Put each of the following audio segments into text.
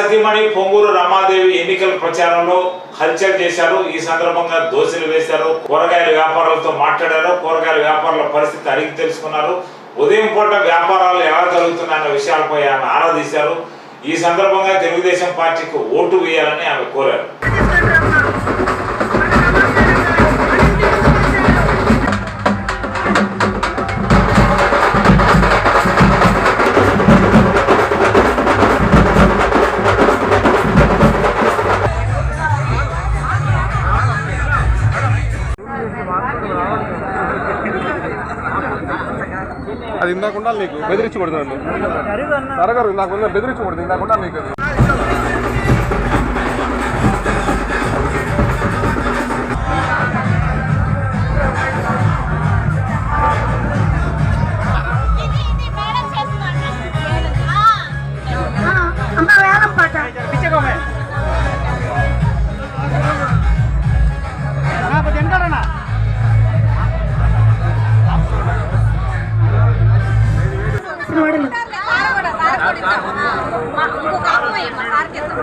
సతీమణి పొంగూరు రమాదేవి ఎన్నికల ప్రచారంలో హల్చల్ చేశారు. ఈ సందర్భంగా దోశలు వేశారు. కూరగాయల వ్యాపారులతో మాట్లాడారు. కూరగాయల వ్యాపారుల పరిస్థితి అడిగి తెలుసుకున్నారు. ఉదయం పూట వ్యాపారాలు ఎలా జరుగుతున్నాయన్న విషయాలపై ఆమె ఆరాధించారు ఈ సందర్భంగా తెలుగుదేశం పార్టీకి ఓటు వేయాలని ఆమె కోరారు. అది ఇందాకుండా నీకు బెదిరించి కొడుతున్నాను తరగరు ఇందాక బెదిరించి కొడుతుంది ఇందాకుండా నీకు. उनको काम हुए मसार के तो।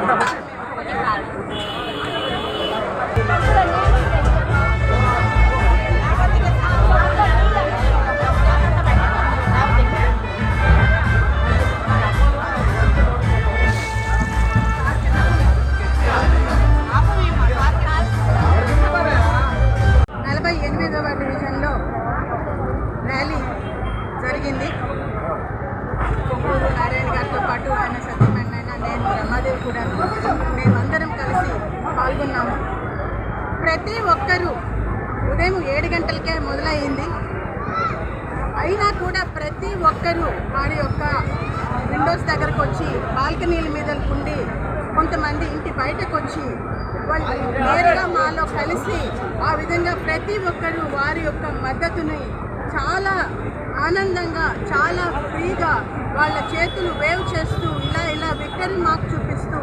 सब నారాయణ పాటు ఆయన సత్యనారాయణ నేను రమాదేవి కూడా మేమందరం కలిసి పాల్గొన్నాము. ప్రతి ఒక్కరూ ఉదయం ఏడు గంటలకే మొదలయ్యింది. అయినా కూడా ప్రతి ఒక్కరూ వారి యొక్క విండోస్ దగ్గరకు వచ్చి బాల్కనీల మీద ఉండి కొంతమంది ఇంటి బయటకు వచ్చి వాళ్ళు నేరుగా మాలో కలిసి ఆ విధంగా ప్రతి ఒక్కరూ వారి యొక్క మద్దతుని చాలా ఆనందంగా చాలా చేతులు వేవ్ చేస్తూ ఇలా ఇలా విక్టరీ మార్క్ చూపిస్తూ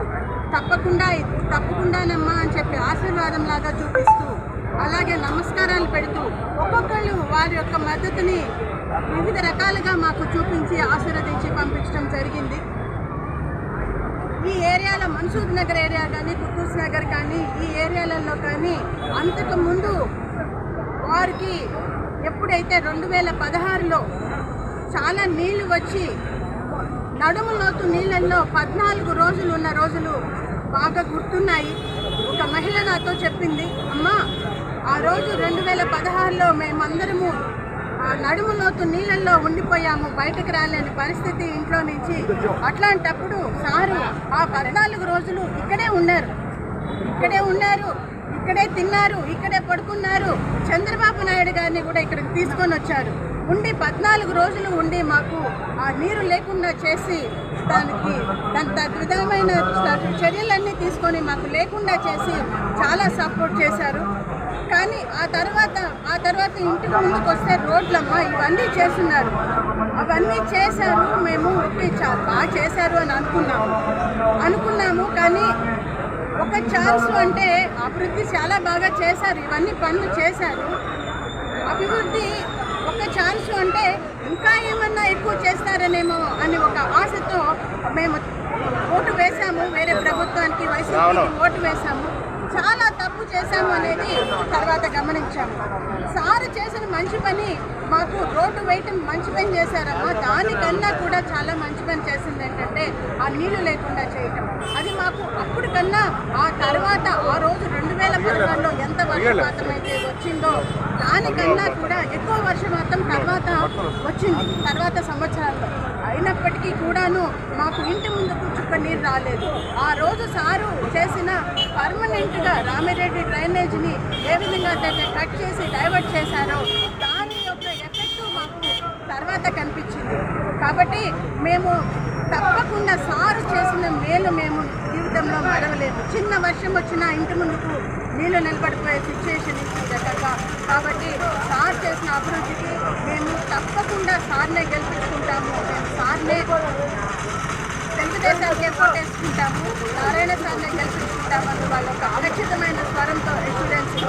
తప్పకుండా తప్పకుండానమ్మా అని చెప్పి ఆశీర్వాదం లాగా చూపిస్తూ అలాగే నమస్కారాలు పెడుతూ ఒక్కొక్కళ్ళు వారి యొక్క మద్దతుని వివిధ రకాలుగా మాకు చూపించి ఆశీర్వదించి పంపించడం జరిగింది. ఈ ఏరియాలో మన్సూర్ నగర్ ఏరియా కానీ కుతూస్ నగర్ కానీ ఈ ఏరియాలలో కానీ అంతకుముందు వారికి ఎప్పుడైతే రెండు వేల పదహారులో చాలా నీళ్ళు వచ్చి నడుము లోతు నీళ్ళల్లో పద్నాలుగు రోజులు ఉన్న రోజులు బాగా గుర్తున్నాయి. ఒక మహిళ నాతో చెప్పింది అమ్మ ఆ రోజు రెండు వేల పదహారులో మేమందరము ఆ నడుము లోతు నీళ్ళల్లో ఉండిపోయాము బయటకు రాలేని పరిస్థితి ఇంట్లో నుంచి. అట్లాంటప్పుడు సారు ఆ పద్నాలుగు రోజులు ఇక్కడే ఉన్నారు. ఇక్కడే ఉన్నారు ఇక్కడే తిన్నారు ఇక్కడే పడుకున్నారు. చంద్రబాబు నాయుడు గారిని కూడా ఇక్కడికి తీసుకొని వచ్చారు. ఉండి పద్నాలుగు రోజులు ఉండి మాకు ఆ నీరు లేకుండా చేసి దానికి దాని తగ్గ విధమైన చర్యలన్నీ తీసుకొని మాకు లేకుండా చేసి చాలా సపోర్ట్ చేశారు. కానీ ఆ తర్వాత ఆ తర్వాత ఇంటికి ముందుకు వస్తే రోడ్లమ్మ ఇవన్నీ చేస్తున్నారు. అవన్నీ చేశారు. మేము ఓకే చా- బాగా చేశారు అని అనుకున్నాము. అనుకున్నాము కానీ ఒక ఛాన్స్ అంటే అభివృద్ధి చాలా బాగా చేశారు. ఇవన్నీ పనులు చేశారు. అభివృద్ధి ఒక ఛాన్స్ అంటే ఇంకా ఏమన్నా ఎక్కువ చేస్తారనేమో అని ఒక ఆశతో మేము ఓటు వేశాము వేరే ప్రభుత్వానికి వైసీపీకి ఓటు వేశాము. చాలా తప్పు చేశాము అనేది తర్వాత గమనించాము. సారు చేసిన మంచి పని మాకు రోడ్డు వేయటం మంచి పని చేశారమ్మా. దానికన్నా కూడా చాలా మంచి పని చేసింది ఏంటంటే ఆ నీళ్ళు లేకుండా చేయటం. అది మాకు అప్పుడు కన్నా ఆ తర్వాత ఆ రోజు వేల పదహారులో ఎంత వర్షపాతం అయితే వచ్చిందో దానికన్నా కూడా ఎక్కువ వర్షపాతం తర్వాత వచ్చింది తర్వాత సంవత్సరాల్లో. అయినప్పటికీ కూడాను మాకు ఇంటి ముందుకు చుక్క నీరు రాలేదు. ఆ రోజు సారు చేసిన పర్మనెంట్గా రామిరెడ్డి డ్రైనేజీని ఏ విధంగా అయితే కట్ చేసి డైవర్ట్ చేశారో దాని యొక్క ఎఫెక్ట్ మాకు తర్వాత కనిపించింది. కాబట్టి మేము తప్పకుండా సారు చేసిన మేలు మేము జీవితంలో మరవలేదు. చిన్న వర్షం వచ్చినా ఇంటి ముందుకు నీళ్ళు నిలబడిపోయే సిచ్యువేషన్ ఈ రకంగా కాబట్టి సార్ చేసిన అభివృద్ధికి మేము తప్పకుండా సార్నే గెలిపించుకుంటాము. మేము సార్నే తెలుగుదేశానికి ఓటేసుకుంటాము నారాయణ సార్నే గెలిపించుకుంటామని వాళ్ళు ఒక అలక్షితమైన స్వరంతో ఎస్టూడెంట్స్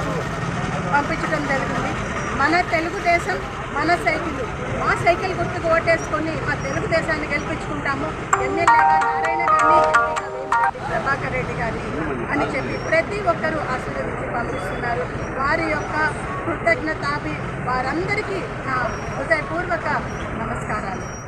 పంపించడం జరిగింది. మన తెలుగుదేశం మన సైకిల్ మా సైకిల్ గుర్తుకు ఓటేసుకొని మా తెలుగుదేశాన్ని గెలిపించుకుంటాము. ఎమ్మెల్యేగా నారాయణ గారిని ప్రభాకర్ రెడ్డి గారిని అని చెప్పి ప్రతి ఒక్కరూ ఆశీర్వదించి పంపిస్తున్నారు. వారి యొక్క కృతజ్ఞతాభి వారందరికీ నా హృదయపూర్వక నమస్కారాలు.